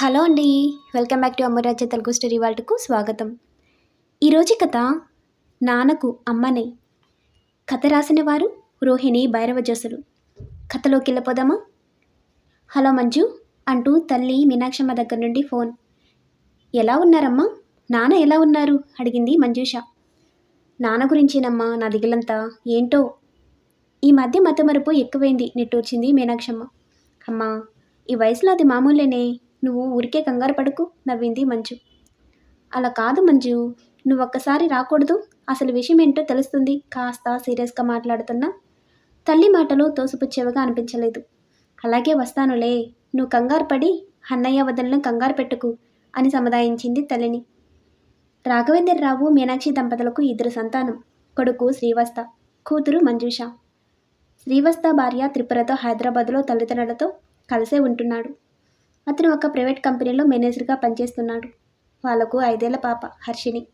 Hello అండి welcome back to Amarajya Telugu story వాళ్ళకు స్వాగతం. ఈరోజు కథ నాన్నకు అమ్మనే. కథ రాసిన వారు రోహిణి భైరవ జసులు కథలోకి వెళ్ళిపోదామా? హలో మంజు అంటూ తల్లి మీనాక్షమ్మ దగ్గర నుండి ఫోన్. ఎలా ఉన్నారమ్మా? నాన్న ఎలా ఉన్నారు? అడిగింది మంజూష. నాన్న గురించేనమ్మా నా దిగులంతా ఏంటో? ఈ మధ్య మతమరుపు ఎక్కువైంది నిట్టూర్చింది మీనాక్షమ్మ. అమ్మా ఈ వయసులో అది మామూలేనే. నువ్వు ఊరికే కంగారు పడుకు నవ్వింది మంజు. అలా కాదు మంజు నువ్వు ఒక్కసారి రాకూడదు. అసలు విషయం ఏంటో తెలుస్తుంది. కాస్త సీరియస్గా మాట్లాడుతున్నా తల్లి మాటలు తోసిపుచ్చేవగా అనిపించలేదు. అలాగే వస్తానులే నువ్వు కంగారు పడి అన్నయ్య వదలను కంగారు పెట్టుకు అని సముదాయించింది తల్లిని. రాఘవేంద్రరావు మీనాక్షి దంపతులకు ఇద్దరు సంతానం కొడుకు శ్రీవస్త కూతురు మంజుష. శ్రీవస్త భార్య త్రిపురతో హైదరాబాద్లో తల్లిదండ్రులతో కలిసే ఉంటున్నాడు. అతను ఒక ప్రైవేట్ కంపెనీలో మేనేజర్గా పనిచేస్తున్నాడు. వాళ్ళకు ఐదేళ్ళ పాప హర్షిని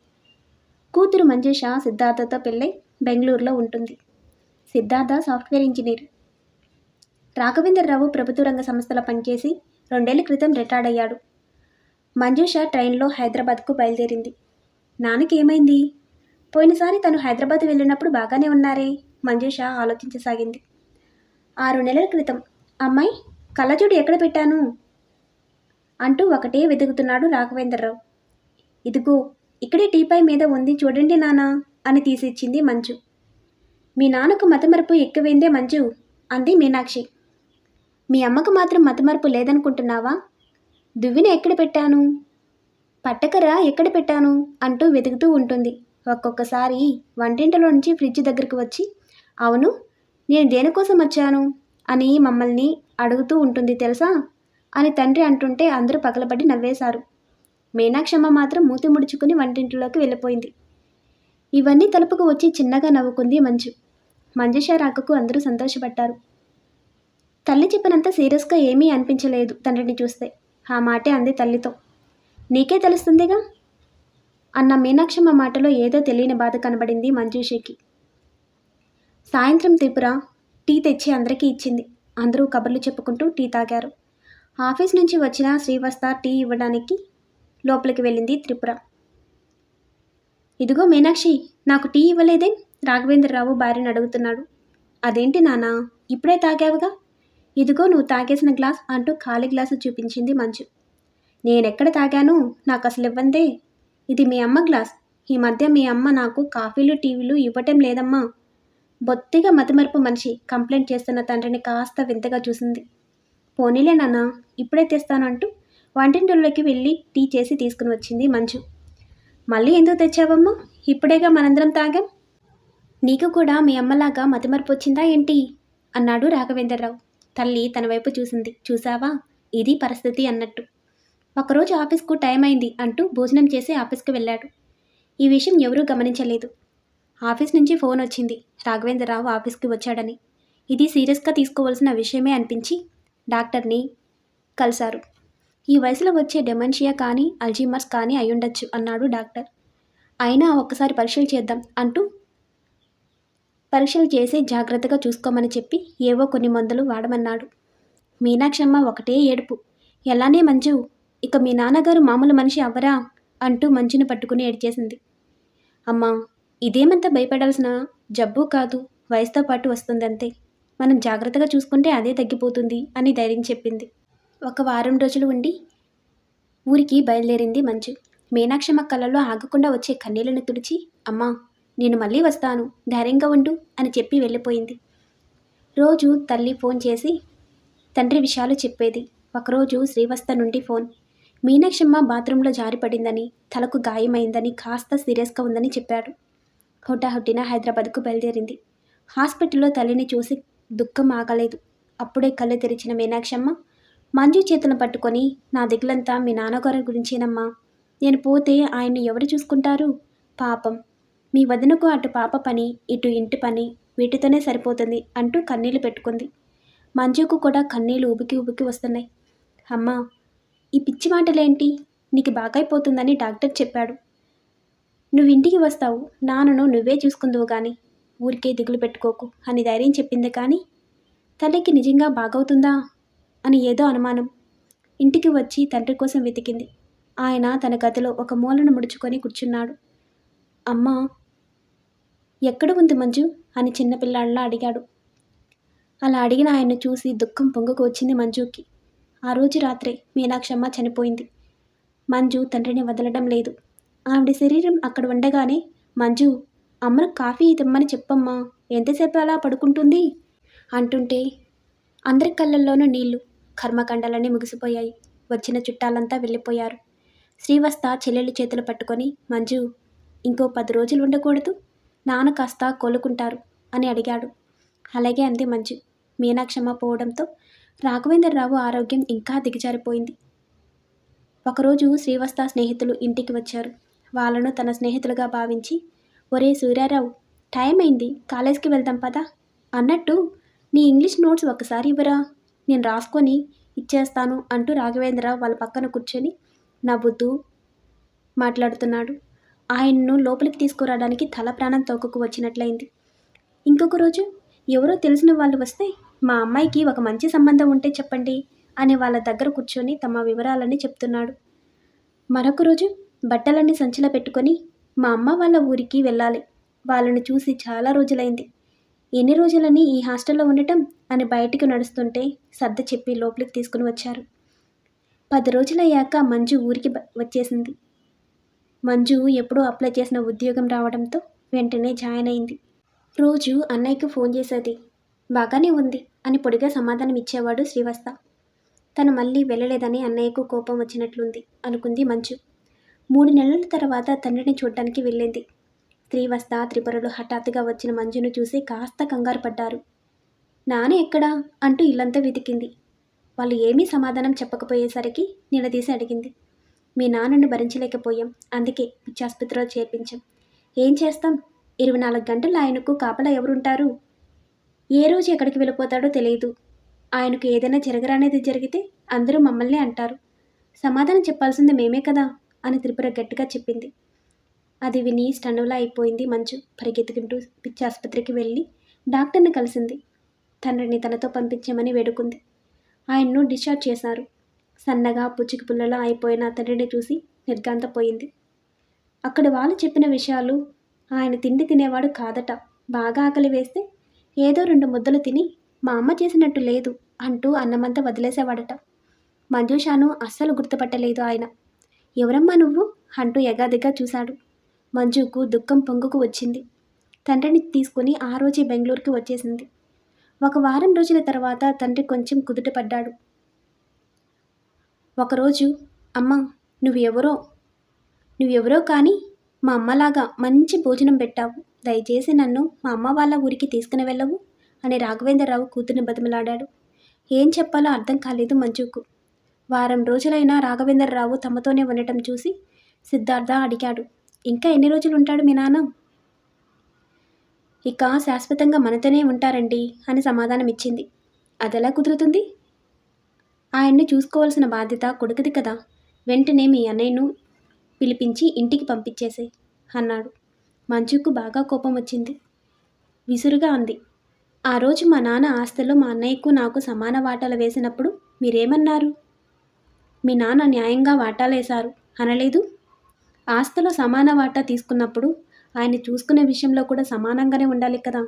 కూతురు మంజుష సిద్ధార్థతో పెళ్ళై బెంగళూరులో ఉంటుంది. Siddhartha software engineer. రాఘవేంద్రరావు ప్రభుత్వ రంగ సంస్థలో పనిచేసి రెండేళ్ళ క్రితం రిటైర్డ్ అయ్యాడు. మంజుష ట్రైన్లో హైదరాబాద్కు బయలుదేరింది. నాన్నకి ఏమైంది? పోయినసారి తను హైదరాబాద్ వెళ్ళినప్పుడు బాగానే ఉన్నారే? మంజుష ఆలోచించసాగింది. ఆరు నెలల క్రితం. అమ్మాయి కళ్ళజోడు ఎక్కడ పెట్టాను? అంటూ ఒకటే వెతుకుతున్నాడు రాఘవేంద్రరావు. ఇదిగో ఇక్కడే టీపై మీద ఉంది చూడండి నానా అని తీసిచ్చింది మంచు. మీ నాన్నకు మతమరుపు ఎక్కువైందే మంజు అంది మీనాక్షి. మీ అమ్మకు మాత్రం మతమరుపు లేదనుకుంటున్నావా? దువ్విన ఎక్కడ పెట్టాను? పట్టకర ఎక్కడ పెట్టాను? అంటూ వెతుకుతూ ఉంటుంది. ఒక్కొక్కసారి వంటింటిలో నుంచి ఫ్రిడ్జ్ దగ్గరకు వచ్చి అవును నేను దేనికోసం వచ్చాను? అని మమ్మల్ని అడుగుతూ ఉంటుంది తెలుసా? అని తండ్రి అంటుంటే అందరూ పగలబడి నవ్వేశారు. మీనాక్షమ్మ మాత్రం మూతి ముడుచుకుని వంటింట్లోకి వెళ్ళిపోయింది. ఇవన్నీ తలుపుకు వచ్చి చిన్నగా నవ్వుకుంది మంజు మంజుష రాకకు అందరూ సంతోషపడ్డారు. తల్లి చెప్పినంత సీరియస్గా ఏమీ అనిపించలేదు తండ్రిని చూస్తే. ఆ మాటే అంది తల్లితో. నీకే తెలుస్తుందిగా? అన్న మీనాక్షమ్మ మాటలో ఏదో తెలియని బాధ కనబడింది మంజుషకి. సాయంత్రం త్రిపుర టీ తెచ్చి అందరికీ ఇచ్చింది. అందరూ కబుర్లు చెప్పుకుంటూ టీ తాగారు. ఆఫీస్ నుంచి వచ్చిన శ్రీవస్త టీ ఇవ్వడానికి లోపలికి వెళ్ళింది త్రిపుర. ఇదిగో మీనాక్షి నాకు టీ ఇవ్వలేదే? రాఘవేంద్రరావు భార్యను అడుగుతున్నాడు. అదేంటి నానా ఇప్పుడే తాగావుగా? ఇదిగో నువ్వు తాగేసిన గ్లాస్ అంటూ ఖాళీ గ్లాసు చూపించింది మంచు. నేనెక్కడ తాగాను? నాకు అసలు ఇవ్వందే. ఇది మీ అమ్మ గ్లాస్. ఈ మధ్య మీ అమ్మ నాకు కాఫీలు టీవీలు ఇవ్వటం లేదమ్మా. బొత్తిగా మతిమరుపు మనిషి కంప్లైంట్ చేస్తున్న తండ్రిని కాస్త వింతగా చూసింది. పోనీలే నాన్న ఇప్పుడే తెస్తాను అంటూ వంటింటిలోకి వెళ్ళి టీ చేసి తీసుకుని వచ్చింది మంచు. మళ్ళీ ఎందుకు తెచ్చావమ్మా? ఇప్పుడేగా మనందరం తాగాం? నీకు కూడా మీ అమ్మలాగా మతిమరుపు వచ్చిందా ఏంటి? అన్నాడు రాఘవేంద్రరావు. తల్లి తన వైపు చూసింది. చూసావా ఇది పరిస్థితి అన్నట్టు. ఒకరోజు ఆఫీస్కు టైం అయింది అంటూ భోజనం చేసి ఆఫీస్కి వెళ్ళాడు. ఈ విషయం ఎవరూ గమనించలేదు. ఆఫీస్ నుంచి ఫోన్ వచ్చింది. రాఘవేంద్రరావు ఆఫీస్కి వచ్చాడని. ఇది సీరియస్గా తీసుకోవాల్సిన విషయమే అనిపించి డాక్టర్ని కలిశారు. ఈ వయసులో వచ్చే డెమెన్షియా కానీ అల్జీమర్స్ కానీ అయ్యుండొచ్చు అన్నాడు డాక్టర్. అయినా ఒక్కసారి పరీక్షలు చేద్దాం అంటూ పరీక్షలు చేసి జాగ్రత్తగా చూసుకోమని చెప్పి ఏవో కొన్ని మందులు వాడమన్నాడు. మీనాక్షమ్మ ఒకటే ఏడుపు. ఎలానే మంజు ఇక మీ నాన్నగారు మామూలు మనిషి అవ్వరా అంటూ మంచుని పట్టుకుని ఏడ్చేసింది. అమ్మా ఇదేమంతా భయపడాల్సిన జబ్బు కాదు వయసుతో పాటు వస్తుందంతే. మనం జాగ్రత్తగా చూసుకుంటే అదే తగ్గిపోతుంది అని ధైర్యం చెప్పింది. ఒక వారం రోజులు ఉండి ఊరికి బయలుదేరింది మంచు. మీనాక్షమ్మ కళ్ళలో ఆగకుండా వచ్చే కన్నీళ్ళను తుడిచి అమ్మా నేను మళ్ళీ వస్తాను ధైర్యంగా ఉండు అని చెప్పి వెళ్ళిపోయింది. రోజు తల్లి ఫోన్ చేసి తండ్రి విషయాలు చెప్పేది. ఒకరోజు శ్రీవస్త నుండి ఫోన్. మీనాక్షమ్మ బాత్రూంలో జారిపడిందని తలకు గాయమైందని కాస్త సీరియస్గా ఉందని చెప్పాడు. హుటాహుటిన హైదరాబాద్కు బయలుదేరింది. హాస్పిటల్లో తల్లిని చూసి దుఃఖం ఆగలేదు అప్పుడే కళ్ళు తెరిచిన మీనాక్షమ్మ మంజు చేతులను పట్టుకొని నా దిగులంతా మీ నాన్నగారి గురించేనమ్మా. నేను పోతే ఆయన్ని ఎవరు చూసుకుంటారు? పాపం. మీ వదినకు అటు పాప పని ఇటు ఇంటి పని వీటితోనే సరిపోతుంది అంటూ కన్నీళ్ళు పెట్టుకుంది. మంజుకు కూడా కన్నీళ్ళు ఉబికి ఉబికి వస్తున్నాయి. అమ్మా ఈ పిచ్చి మాటలేంటి? నీకు బాగైపోతుందని డాక్టర్ చెప్పాడు. నువ్వు ఇంటికి వస్తావు. నాన్నను నువ్వే చూసుకుందువు కానీ ఊరికే దిగులు పెట్టుకోకు. అని ధైర్యం చెప్పింది కానీ తల్లికి నిజంగా బాగవుతుందా? అని ఏదో అనుమానం. ఇంటికి వచ్చి తండ్రి కోసం వెతికింది. ఆయన తన గదిలో ఒక మూలను ముడుచుకొని కూర్చున్నాడు. అమ్మ ఎక్కడ ఉంది మంజు? అని చిన్నపిల్లాడిలా అడిగాడు. అలా అడిగిన ఆయన్ను చూసి దుఃఖం పొంగుకు వచ్చింది మంజుకి. ఆ రోజు రాత్రే మీనాక్షమ్మ చనిపోయింది. మంజు తండ్రిని వదలడం లేదు. ఆవిడ శరీరం అక్కడ ఉండగానే మంజు అమ్మను కాఫీ తెమ్మని చెప్పమ్మా. ఎంతసేపు అలా పడుకుంటుంది? అంటుంటే అందరి కళ్ళల్లోనూ నీళ్ళు కర్మకండాలన్నీ ముగిసిపోయాయి. వచ్చిన చుట్టాలంతా వెళ్ళిపోయారు. శ్రీవస్త చెల్లెలు చేతులు పట్టుకొని మంజు ఇంకో పది రోజులు ఉండకూడదు. నాన్న కాస్త కోలుకుంటారు అని అడిగాడు. అలాగే అంది మంజు. మీనాక్షమ్మ పోవడంతో రాఘవేంద్రరావు ఆరోగ్యం ఇంకా దిగజారిపోయింది. ఒకరోజు శ్రీవస్త స్నేహితులు ఇంటికి వచ్చారు. వాళ్ళను తన స్నేహితులుగా భావించి ఒరే సూర్యారావు టైం అయింది కాలేజ్కి వెళ్దాం పదా. అన్నట్టు నీ ఇంగ్లీష్ నోట్స్ ఒకసారి ఇవ్వరా? నేను రాసుకొని ఇచ్చేస్తాను అంటూ రాఘవేంద్రరావు వాళ్ళ పక్కన కూర్చొని నవ్వుతూ మాట్లాడుతున్నాడు. ఆయన్ను లోపలికి తీసుకురావడానికి తల ప్రాణం తోకకు వచ్చినట్లయింది. ఇంకొక రోజు ఎవరో తెలిసిన వాళ్ళు వస్తే మా అమ్మాయికి ఒక మంచి సంబంధం ఉంటే చెప్పండి అని వాళ్ళ దగ్గర కూర్చొని తమ వివరాలన్నీ చెప్తున్నాడు. మరొక రోజు బట్టలన్నీ సంచిలో పెట్టుకొని మా అమ్మ వాళ్ళ ఊరికి వెళ్ళాలి. వాళ్ళని చూసి చాలా రోజులైంది. ఎన్ని రోజులని ఈ హాస్టల్లో ఉండటం అని బయటికి నడుస్తుంటే సర్ద చెప్పి లోపలికి తీసుకుని వచ్చారు. పది రోజులయ్యాక మంజు ఊరికి వచ్చేసింది. మంజు ఎప్పుడో అప్లై చేసిన ఉద్యోగం రావడంతో వెంటనే జాయిన్ అయింది. రోజు అన్నయ్యకు ఫోన్ చేసేది. బాగానే ఉంది అని పొడిగా సమాధానం ఇచ్చేవాడు శ్రీవస్త తను మళ్ళీ వెళ్ళలేదని అన్నయ్యకు కోపం వచ్చినట్లుంది అనుకుంది మంచు మూడు నెలల తర్వాత తండ్రిని చూడటానికి వెళ్ళింది. శ్రీవస్త త్రిపురలు హఠాత్తుగా వచ్చిన మంజును చూసి కాస్త కంగారు పడ్డారు. నాన్న ఎక్కడా? అంటూ ఇల్లంతా వెతికింది. వాళ్ళు ఏమీ సమాధానం చెప్పకపోయేసరికి నిలదీసి అడిగింది. మీ నాన్నను భరించలేకపోయాం. అందుకే పిచ్చాసుపత్రిలో చేర్పించాం. ఏం చేస్తాం? ఇరవై నాలుగు గంటలు ఆయనకు కాపలా ఎవరుంటారు? ఏ రోజు ఎక్కడికి వెళ్ళిపోతాడో తెలియదు. ఆయనకు ఏదైనా జరగరానేది జరిగితే అందరూ మమ్మల్ని అంటారు. సమాధానం చెప్పాల్సింది మేమే కదా. అని త్రిపుర గట్టిగా చెప్పింది. అది విని స్టన్నులా అయిపోయింది మంచు. పరిగెత్తుకుంటూ పిచ్చి ఆసుపత్రికి వెళ్ళి డాక్టర్ని కలిసింది. తండ్రిని తనతో పంపించమని వేడుకుంది. ఆయన్ను డిశ్చార్జ్ చేశారు. సన్నగా పుచ్చికి పుల్లలా అయిపోయిన తండ్రిని చూసి నిర్గాంతపోయింది అక్కడ వాళ్ళు చెప్పిన విషయాలు ఆయన తిండి తినేవాడు కాదట. బాగా ఆకలి వేస్తే ఏదో రెండు ముద్దలు తిని మా అమ్మ చేసినట్టు లేదు అంటూ అన్నమంతా వదిలేసేవాడట. మంజుషాను అస్సలు గుర్తుపట్టలేదు ఆయన. ఎవరమ్మా నువ్వు? అంటూ ఎగాదిగా చూశాడు. మంజుకు దుఃఖం పొంగుకు వచ్చింది. తండ్రిని తీసుకుని ఆ రోజే బెంగళూరుకి వచ్చేసింది. ఒక వారం రోజుల తర్వాత తండ్రి కొంచెం కుదుటపడ్డాడు. ఒకరోజు అమ్మ నువ్వెవరో? నువ్వెవరో కానీ మా అమ్మలాగా మంచి భోజనం పెట్టావు. దయచేసి నన్ను మా అమ్మ వాళ్ళ ఊరికి తీసుకుని వెళ్ళవు అని రాఘవేంద్రరావు కూతుర్ని బతిమలాడాడు. ఏం చెప్పాలో అర్థం కాలేదు మంజుకు. వారం రోజులైనా రాఘవేంద్రరావు తమతోనే ఉండటం చూసి సిద్ధార్థ అడిగాడు. ఇంకా ఎన్ని రోజులు ఉంటాడు మీ నాన్న? ఇక శాశ్వతంగా మనతోనే ఉంటారండి అని సమాధానం ఇచ్చింది అదెలా కుదురుతుంది? ఆయన్ను చూసుకోవాల్సిన బాధ్యత కొడుకుది కదా. వెంటనే మీ అన్నయ్యను పిలిపించి ఇంటికి పంపించేసే అన్నాడు. మంచుకు బాగా కోపం వచ్చింది. విసురుగా అంది. ఆ రోజు మా నాన్న ఆస్తిలో మా అన్నయ్యకు నాకు సమాన వాటాలు వేసినప్పుడు మీరేమన్నారు? మీ నాన్న న్యాయంగా వాటాలేశారు అనలేదు? ఆస్తిలో సమాన వాటా తీసుకున్నప్పుడు ఆయన చూసుకునే విషయంలో కూడా సమానంగానే ఉండాలి కదా.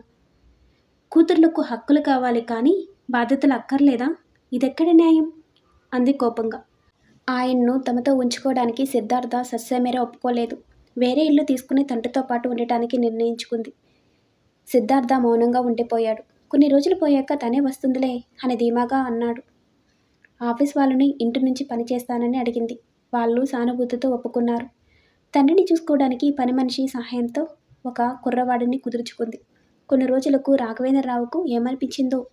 కూతుర్లకు హక్కులు కావాలి కానీ బాధ్యతలు అక్కర్లేదా? ఇదెక్కడ న్యాయం? అంది కోపంగా. ఆయన్ను తమతో ఉంచుకోవడానికి సిద్ధార్థ సస్యమేర ఒప్పుకోలేదు. వేరే ఇల్లు తీసుకుని తండ్రితో పాటు ఉండటానికి నిర్ణయించుకుంది. సిద్ధార్థ మౌనంగా ఉండిపోయాడు. కొన్ని రోజులు పోయాక తనే వస్తుందిలే అని ధీమాగా అన్నాడు. ఆఫీస్ వాళ్ళని ఇంటి నుంచి పని చేస్తానని అడిగింది. వాళ్ళు సానుభూతితో ఒప్పుకున్నారు. తండ్రిని చూసుకోవడానికి పని మనిషి సహాయంతో ఒక కుర్రవాడిని కుదుర్చుకుంది. కొన్ని రోజులకు రాఘవేంద్రరావుకు ఏమనిపించిందో?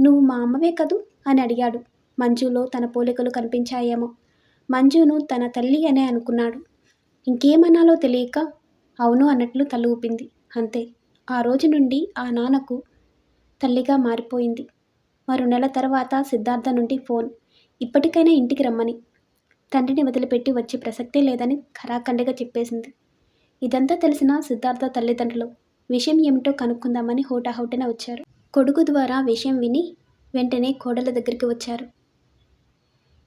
నువ్వు మా అమ్మవే కదూ? అని అడిగాడు. మంజులో తన పోలికలు కనిపించాయేమో. మంజును తన తల్లి అనే అనుకున్నాడు. ఇంకేమనాలో తెలియక అవును అన్నట్లు తల ఊపింది. అంతే. ఆ రోజు నుండి ఆ నాన్నకు తల్లిగా మారిపోయింది. మరో నెల తర్వాత సిద్ధార్థ నుండి ఫోన్. ఇప్పటికైనా ఇంటికి రమ్మని. తండ్రిని వదిలిపెట్టి వచ్చే ప్రసక్తే లేదని ఖరాఖండిగా చెప్పేసింది. ఇదంతా తెలిసిన సిద్ధార్థ తల్లిదండ్రులు. విషయం ఏమిటో కనుక్కుందామని హోటాహోటిన వచ్చారు. కొడుకు ద్వారా విషయం విని వెంటనే కోడల దగ్గరికి వచ్చారు.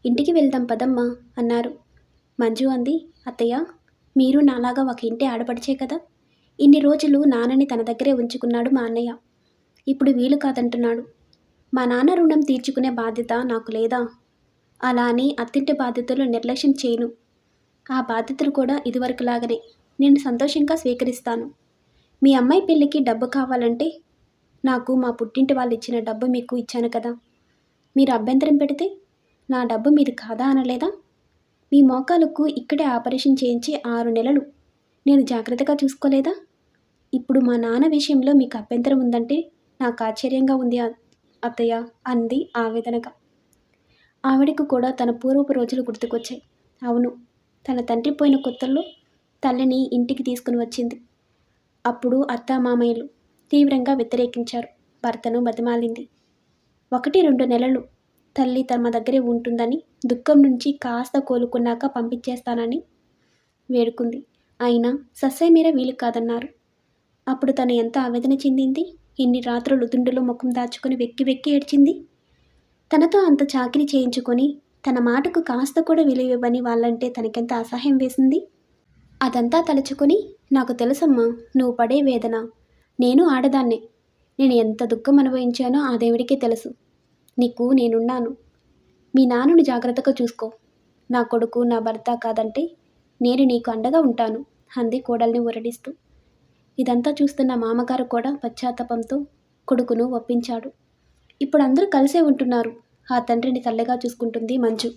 ఇంటికి వెళ్దాం పదమ్మా అన్నారు. మంజు అంది అత్తయ్య మీరు నాలాగా ఒక ఇంటి ఆడపడిచే కదా? ఇన్ని రోజులు నాన్నని తన దగ్గరే ఉంచుకున్నాడు మా అన్నయ్య. ఇప్పుడు వీలు కాదంటున్నాడు. మా నాన్న రుణం తీర్చుకునే బాధ్యత నాకు లేదా? అలా అని అత్తింటి బాధ్యతలు నిర్లక్ష్యం చేయను. ఆ బాధ్యతలు కూడా ఇదివరకులాగానే నేను సంతోషంగా స్వీకరిస్తాను. మీ అమ్మాయి పెళ్ళికి డబ్బు కావాలంటే నాకు మా పుట్టింటి వాళ్ళు ఇచ్చిన డబ్బు మీకు ఇచ్చాను కదా. మీరు అభ్యంతరం పెడితే నా డబ్బు మీది కాదా అనలేదా? మీ మోకాలకు ఇక్కడే ఆపరేషన్ చేయించి ఆరు నెలలు నేను జాగ్రత్తగా చూసుకోలేదా? ఇప్పుడు మా నాన్న విషయంలో మీకు అభ్యంతరం ఉందంటే నాకు ఆశ్చర్యంగా ఉంది అత్తయ్య అంది ఆవేదనగా. ఆవిడకు కూడా తన పూర్వపు రోజులు గుర్తుకొచ్చాయి. అవును తన తండ్రి పోయిన కొత్తల్లో తల్లిని ఇంటికి తీసుకుని వచ్చింది. అప్పుడు అత్త మామయ్యలు తీవ్రంగా వ్యతిరేకించారు. భర్తను బతిమాలింది. ఒకటి రెండు నెలలు తల్లి తమ దగ్గరే ఉంటుందని దుఃఖం నుంచి కాస్త కోలుకున్నాక పంపించేస్తానని వేడుకుంది. అయినా సస్యమీర వీలు కాదన్నారు. అప్పుడు తను ఎంత ఆవేదన చెందింది? ఎన్ని రాత్రులు దుండులో ముఖం దాచుకుని వెక్కి వెక్కి ఏడ్చింది? తనతో అంత చాకిరి చేయించుకొని తన మాటకు కాస్త కూడా విలువ ఇవ్వని వాళ్ళంటే తనకెంత అసహ్యం వేసింది? అదంతా తలుచుకొని నాకు తెలుసమ్మా నువ్వు పడే వేదన. నేను ఆడదాన్నే. నేను ఎంత దుఃఖం అనుభవించానో ఆ దేవుడికే తెలుసు. నీకు నేనున్నాను. మీ నాన్నను జాగ్రత్తగా చూసుకో. నా కొడుకు నా భర్త కాదంటే నేను నీకు అండగా ఉంటాను అంది కోడల్ని ఊరడిస్తూ. ఇదంతా చూస్తున్న మామగారు కూడా పశ్చాత్తాపంతో కొడుకును ఒప్పించాడు. ఇప్పుడు అందరూ కలిసే ఉంటున్నారు. ఆ తండ్రిని తల్లిగా చూసుకుంటుంది మంజు